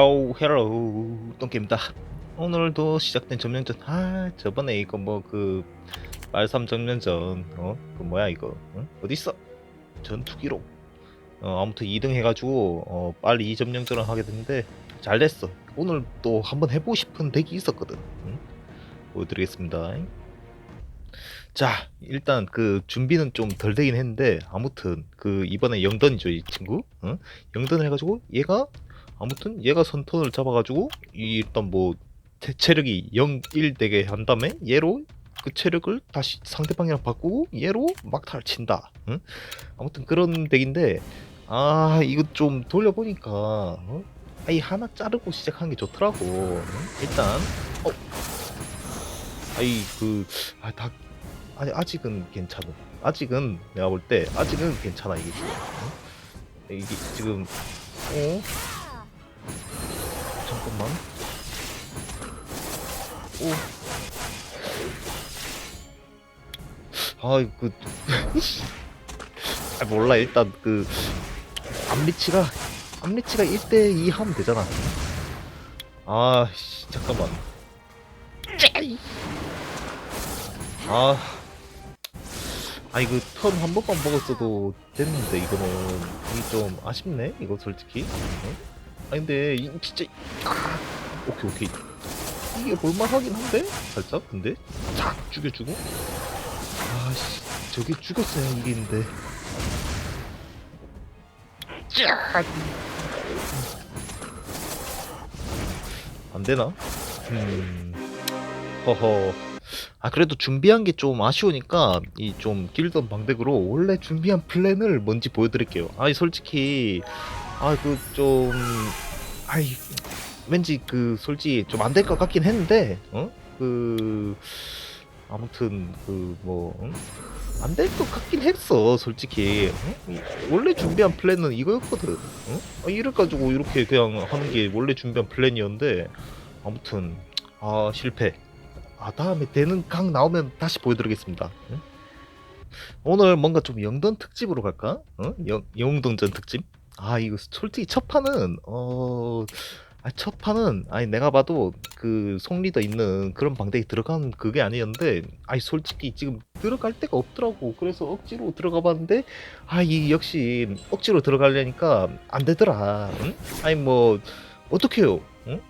오우 헬로 똥게임다. 오늘도 시작된 점령전. 아 저번에 이거 뭐 그 말삼 점령전 어 그 뭐야 이거? 어? 어딨어? 전투기록 어 아무튼 2등 해가지고 어 빨리 이 점령전을 하게 됐는데 잘 됐어. 오늘 또 한번 해보고 싶은 덱이 있었거든. 응? 보여드리겠습니다. 자 일단 그 준비는 좀 덜 되긴 했는데 아무튼 그 이번에 영던이죠 이 친구? 응? 영던을 해가지고 얘가 아무튼 얘가 선턴을 잡아가지고 이 일단 뭐 체- 체력이 0, 1 되게 한 다음에 얘로 그 체력을 다시 상대방이랑 바꾸고 얘로 막타를 친다. 응? 아무튼 그런 덱인데 아 이거 좀 돌려보니까 어? 아이 하나 자르고 시작하는 게 좋더라고. 응? 일단 어 아이 그아다 아니 아직은 괜찮아. 아직은 내가 볼 때 아직은 괜찮아 이게 지금. 응? 이게 지금 어 잠깐만. 오. 아, 그. 아, 몰라. 일단 그. 암리치가. 암리치가 1대2 하면 되잖아. 아, 씨, 잠깐만. 아. 아, 이거 턴 한 번만 먹었어도 됐는데, 이거는. 이게 좀 아쉽네? 이거 솔직히. 어? 아, 근데, 이, 진짜. 아, 오케이, 오케이. 이게 볼만하긴 한데? 살짝? 근데? 탁! 죽여주고? 아씨, 저게 죽었어야 이기는데. 쫙! 안 되나? 음. 허허. 아, 그래도 준비한 게 좀 아쉬우니까, 이 좀 길던 방백으로 원래 준비한 플랜을 뭔지 보여드릴게요. 아이, 솔직히, 아, 그 좀, 아이, 왠지 그, 솔직히 좀 안 될 것 같긴 했는데, 어? 그, 아무튼, 그, 뭐, 안 될 것 같긴 했어, 솔직히. 어? 이- 원래 준비한 플랜은 이거였거든. 어? 아, 이를 가지고 이렇게 그냥 하는 게 원래 준비한 플랜이었는데, 아무튼, 아, 실패. 아, 다음에 되는 강 나오면 다시 보여드리겠습니다. 응? 오늘 뭔가 좀 영던 특집으로 갈까? 어? 영, 영웅동전 특집? 아, 이거 솔직히 첫 판은, 어, 아, 첫 판은, 아니, 내가 봐도 그 송리더 있는 그런 방대에 들어간 그게 아니었는데, 아니, 솔직히 지금 들어갈 데가 없더라고. 그래서 억지로 들어가 봤는데, 아, 이 역시 억지로 들어가려니까 안 되더라. 응? 아니, 뭐, 어떡해요? 응?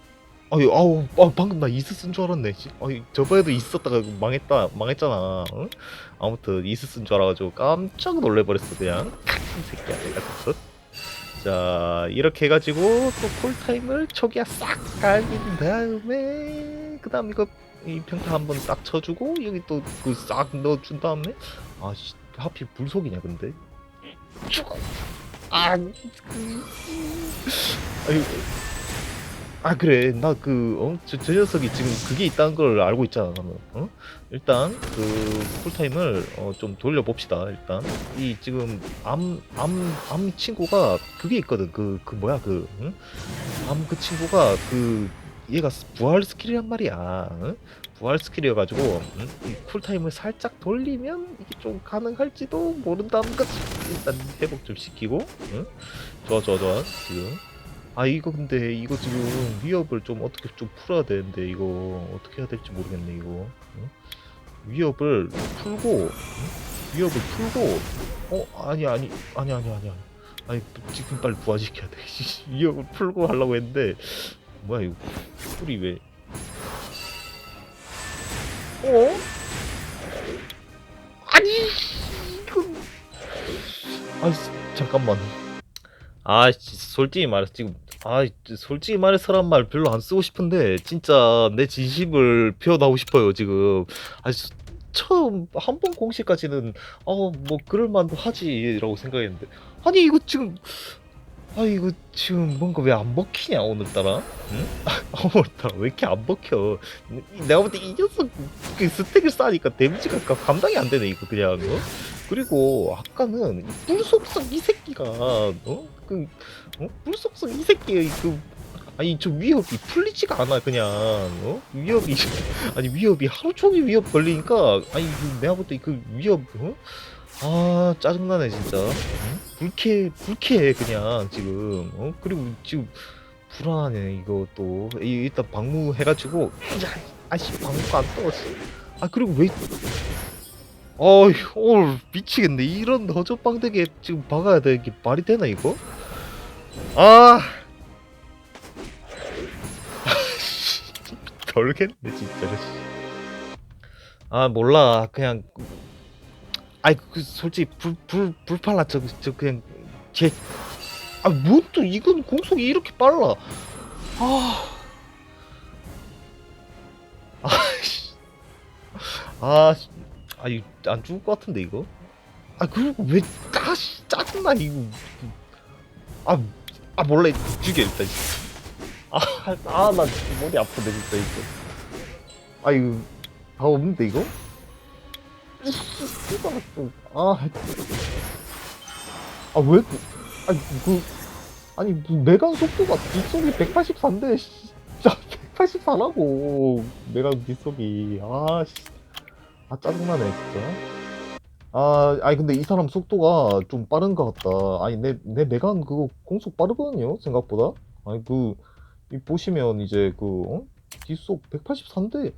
아유, 아우, 아, 방금 나 이스 쓴 줄 알았네. 씨. 아니, 저번에도 있었다가 망했다, 망했잖아. 응? 아무튼 이스 쓴 줄 알아가지고 깜짝 놀래버렸어, 그냥. 이 새끼야, 내가. 자, 이렇게 해가지고 또 콜타임을 초기화 싹 갈긴 다음에, 그 다음 이거 이 평타 한번 딱 쳐주고, 여기 또 그 싹 넣어준 다음에, 아, 씨, 하필 불속이냐, 근데? 쭉! 아, 그, 아유, 아 그래 나그 어? 저, 저 녀석이 지금 그게 있다는 걸 알고 있잖아 나는 어? 일단 그 쿨타임을 어, 좀 돌려봅시다 일단 이 지금 암암암 친구가 그게 있거든 그그 뭐야 그암 그 친구가 그 얘가 스- 부활 스킬이란 말이야 응? 부활 스킬이어가지고 응? 이 쿨타임을 살짝 돌리면 이게 좀 가능할지도 모른다는 거지 일단 회복 좀 시키고 응? 좋아 좋아 좋아 지금 아 이거 근데 이거 지금 위협을 좀 어떻게 좀 풀어야 되는데 이거 어떻게 해야 될지 모르겠네 이거. 응? 위협을 풀고 응? 위협을 풀고 어 아니 아니 아니 아니 아니 아니. 아니 지금 빨리 부활시켜야 돼. 위협을 풀고 하려고 했는데 뭐야 이거. 풀이 왜? 어? 아니 이거. 아 잠깐만. 아, 씨, 솔직히 말해서 지금 아, 솔직히 말해서란 말 별로 안 쓰고 싶은데 진짜 내 진심을 표현하고 싶어요 지금. 아, 수- 처음 한 번 공식까지는 어 뭐 그럴만도 하지라고 생각했는데 아니 이거 지금 아 이거 지금 뭔가 왜 안 먹히냐 오늘따라? 응? 오늘따라 왜 이렇게 안 먹혀? 이- 내가 볼 때 이 녀석 그 스택을 쌓으니까 데미지가 가- 감당이 안 되네 이거 그냥. 어? 그리고 아까는 이 불속성 이 새끼가 어? 그 어? 불속성 이 새끼의 그 아니 저 위협이 풀리지가 않아 그냥 어? 위협이 아니 위협이 하루 종일 위협 걸리니까 아니 그 내가 볼때 그 위협 어? 아 짜증나네 진짜 응? 불쾌 불쾌해 그냥 지금 어? 그리고 지금 불안하네 이거 또 이- 일단 방무 해가지고 아씨 방무가 안 떠. 아 그리고 왜? 오 미치겠네 이런 허접방되게 지금 박아야 돼 이게 말이 되나 이거? 아 별겠네 진짜로. 씨. 아 몰라 그냥 아이 그 솔직히 불 불 불팔라 저, 저 그냥 제 아, 뭐또 이건 공속이 이렇게 빨라. 아. 아씨. 아, 씨. 아, 이안 죽을 것 같은데 이거? 아, 그리고 왜 다시 짜증나 이거. 아, 아 몰라 죽여 일단. 아, 아, 나 머리 아프네 진짜 이거. 아, 이거 다 없는데 이거? 아, 아 왜? 아니 그 아니 뭐 메간 속도가 뒷속이 184인데 진짜 184라고 메간 뒷속이 아씨 아 짜증나네 진짜 아 아니 근데 이 사람 속도가 좀 빠른 것 같다 아니 내 내 메간 그거 공속 빠르거든요 생각보다 아니 그 이 보시면 이제 그 어? 뒷속 184인데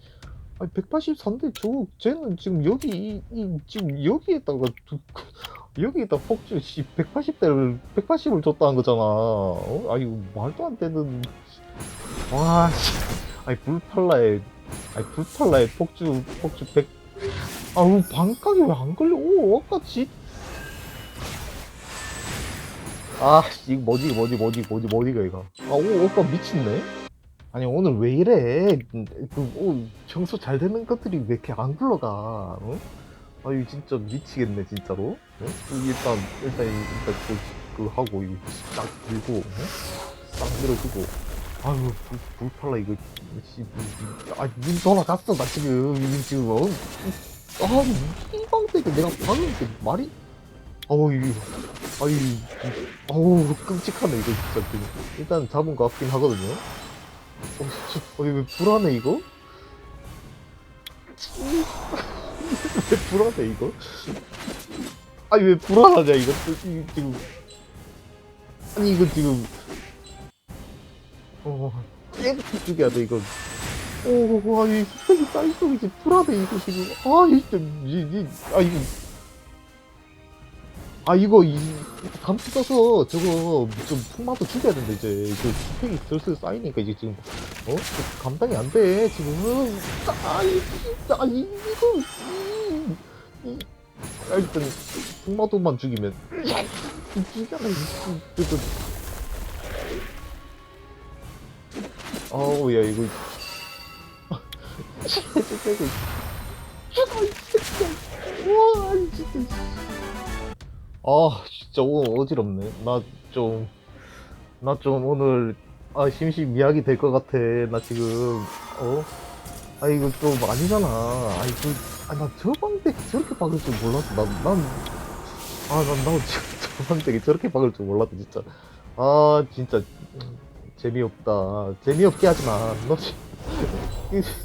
아니 184인데 저 쟤는 지금 여기 이, 이 지금 여기에다가 두, 여기에다 폭주 씨 180대를 180을 줬다는 거잖아. 어? 아니 말도 안 되는. 와, 씨. 아니 불팔라에 아니 불팔라에 폭주 폭주 100. 아우 반각이 왜 안 걸려? 오 아까지. 아, 씨, 이거 뭐지 뭐지 뭐지 뭐지 뭐지가 이거. 아오 아까 미친네. 아니 오늘 왜 이래? 그 오, 청소 잘 되는 것들이 왜 이렇게 안 굴러가? 어? 아유 진짜 미치겠네 진짜로. 어? 그 일단 일단 이- 일단 그, 그 하고 이거 딱 들고 어? 딱 밀어주고. 아유 불, 불 팔라 이거 씨, 아문 돌아갔어 나 지금 지금 어? 아 이방대게 내가 그 말이 어우 이거 아유 어우 끔찍하네 이거 진짜 일단 잡은 거 같긴 하거든요. 어, 어, 이거 왜 불안해 이거? 왜 불안해 이거? 아니 왜 불안하냐 이거 이- 지금 아니 이거 지금 어 깨끗이 죽여야 돼 이거 오 아니 스펙이 쌓일수록 이제 불안해 이거 지금. 아 이거 이, 이, 아 이거. 아 이거 이 감시 써서 저거 좀 풍마도 죽여야 된다 이제. 그 스펙이 슬슬 쌓이니까 이제 지금. 어? 그 감당이 안 돼 지금 아이 진짜 아니 이거 이, 이, 아, 일단 풍마도만 죽이면. 죽여라 이거 어우 야 이거 아 진짜 오늘 어지럽네. 나 좀 나 좀 오늘 아 심심미약이 될 것 같아. 나 지금 어? 아 이거 좀 아니잖아. 아이 그아나 저방대 저렇게 박을 줄 몰랐어. 난 난 아 난나 지금 저방대기 저렇게 박을 줄 몰랐어 진짜. 아 진짜 음, 재미없다. 재미없게 하지 마. 너 지-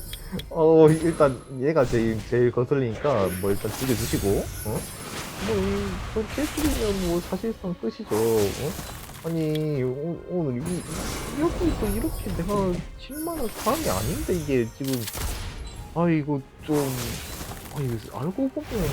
어 일단 얘가 제일 제일 거슬리니까 뭐 일단 죽여주시고 어? 뭐저 깨뜨리면 뭐 사실상 끝이죠 어? 아니 오, 오늘 이, 이- 여기서 이렇게 내가 10만원 사람이 아닌데 이게 지금 아 이거 좀 아니 알고 보면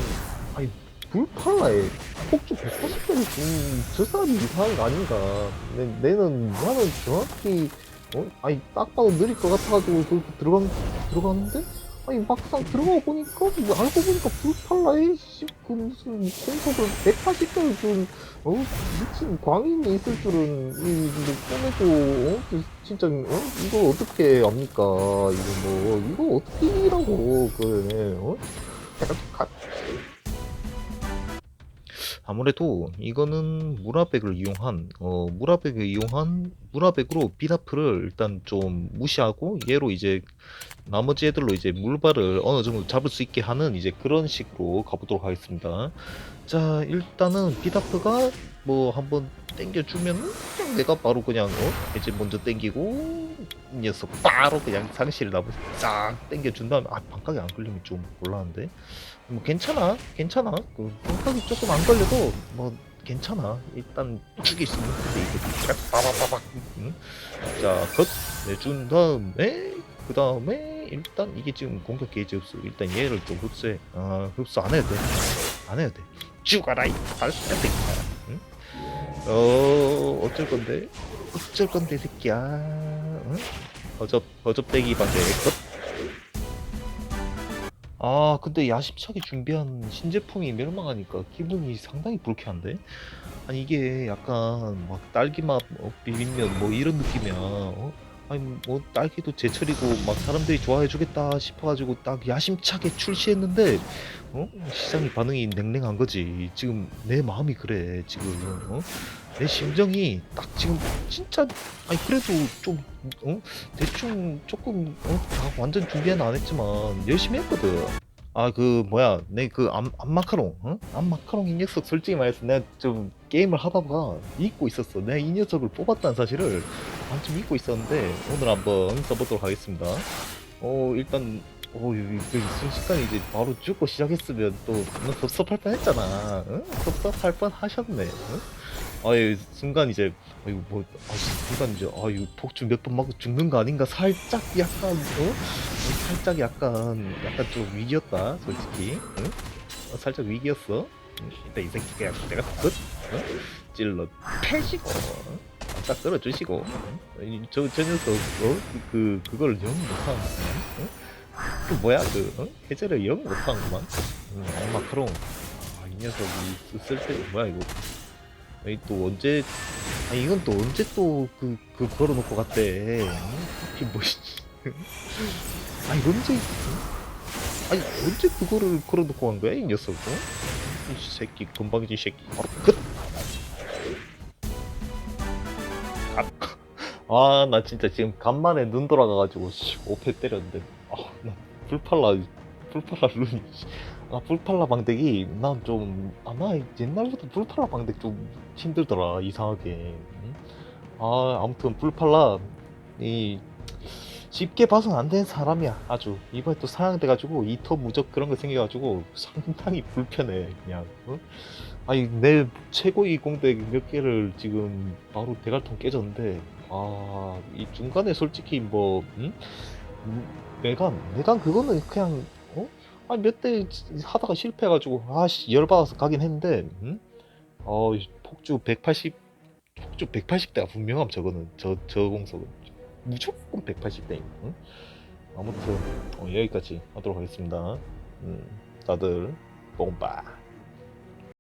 아니 불팔라에 폭주 180대를 준저 사람이 이상한 거 아닌가 내, 내는 나는 정확히 어? 아니 딱 봐도 느릴 것 같아가지고 그렇게 들어간, 들어갔는데 아니 막상 들어가 보니까 뭐 알고 보니까 불팔라에 씨, 그 무슨 공속을 180대를 준 어? 미친 광인이 있을 줄은 이 꿈에도 어? 그 진짜 어? 이거 어떻게 압니까 이거 뭐 이거 어떻게 이라고 그래 어? 가... 아무래도 이거는 무라백을 이용한 어 무라백을 이용한 무라백으로 비다프를 일단 좀 무시하고 얘로 이제 나머지 애들로 이제 물발을 어느 정도 잡을 수 있게 하는 이제 그런 식으로 가보도록 하겠습니다. 자 일단은 비다프가 뭐 한번 땡겨주면 그냥 내가 바로 그냥 어 이제 먼저 땡기고 이 녀석 바로 그냥 상실 나무 싹 땡겨준 다음에 아 반각이 안 걸리면 좀 곤란한데 뭐 괜찮아 괜찮아 그 반각이 조금 안 걸려도 뭐 괜찮아. 일단 죽일 수 있는데 이거 빠바바박. 응? 자, 컷 내준 다음에 그 다음에 일단 이게 지금 공격 게이지 흡수. 일단 얘를 좀 흡수해. 아 흡수 안 해도 돼. 안 해도 돼. 죽어라 이. 응? 어 어쩔 건데? 어쩔 건데 이 새끼야. 응? 허접 허접대기 반대 컷. 아 근데 야심차게 준비한 신제품이 멸망하니까 기분이 상당히 불쾌한데 아니 이게 약간 막 딸기맛 어, 비빔면 뭐 이런 느낌이야 어? 아니 뭐 딸기도 제철이고 막 사람들이 좋아해 주겠다 싶어가지고 딱 야심차게 출시했는데 어? 시장의 반응이 냉랭한 거지 지금 내 마음이 그래 지금 어? 내 심정이 딱 지금 진짜 아니 그래도 좀 어? 대충 조금 어? 다 완전 준비는 안 했지만 열심히 했거든. 아 그 뭐야 내 그 암마카롱 어? 암마카롱 이 녀석 솔직히 말해서 내가 좀 게임을 하다가 잊고 있었어. 내가 이 녀석을 뽑았다는 사실을 한참 잊고 있었는데 오늘 한번 써보도록 하겠습니다. 어 일단 어 여기 그 순식간에 이제 바로 죽고 시작했으면 또너 섭섭할 뻔 했잖아. 응? 섭섭할 뻔 하셨네. 응? 아예 순간 이제 아 이거 뭐 아, 순간 이제 아 이거 폭주 몇 번 맞고 죽는 거 아닌가 살짝 약간 어 살짝 약간 약간 좀 위기였다 솔직히 응? 어, 살짝 위기였어 응, 일단 이 새끼 그냥 내가 끝 응? 찔러 패시고 응? 딱 끌어주시고 응? 저, 저 녀석 어? 그 그걸 영 못하는 응? 그 뭐야 그 어? 해제를 영 못하는구만 응, 악마크롱 아, 이 녀석이 쓸때 뭐야 이거 아니 또 언제 아 이건 또 언제 또 그 그 걸어놓고 갔대 하필 뭐 씨. 아니 언제 아니 언제 그거를 걸어놓고 간 거야 이 녀석 어? 이 새끼 건방진 새끼 바로 끝 아 나 진짜 지금 간만에 눈 돌아가가지고 씨, 오페 때렸는데 아나 불팔라 불팔라 룬이 씨. 아 불팔라 방덱이 난좀 아마 옛날부터 불팔라 방덱 좀 힘들더라 이상하게 응? 아 아무튼 불팔라 이 쉽게 봐선 안 되는 사람이야 아주 이번에 또 사양돼가지고 이터 무적 그런 거 생겨가지고 상당히 불편해 그냥 응? 아니 내 최고의 공덱 몇 개를 지금 바로 대갈통 깨졌는데 아 이 중간에 솔직히 뭐 응? 음, 내가 내가 그거는 그냥 어? 아니 몇 대 하다가 실패해가지고 아씨 열받아서 가긴 했는데 응? 어이 폭주 180 폭주 180대가 분명함 저거는 저 저 공속은 무조건 180대 응? 아무튼 어, 여기까지 하도록 하겠습니다. 음, 다들 뽕바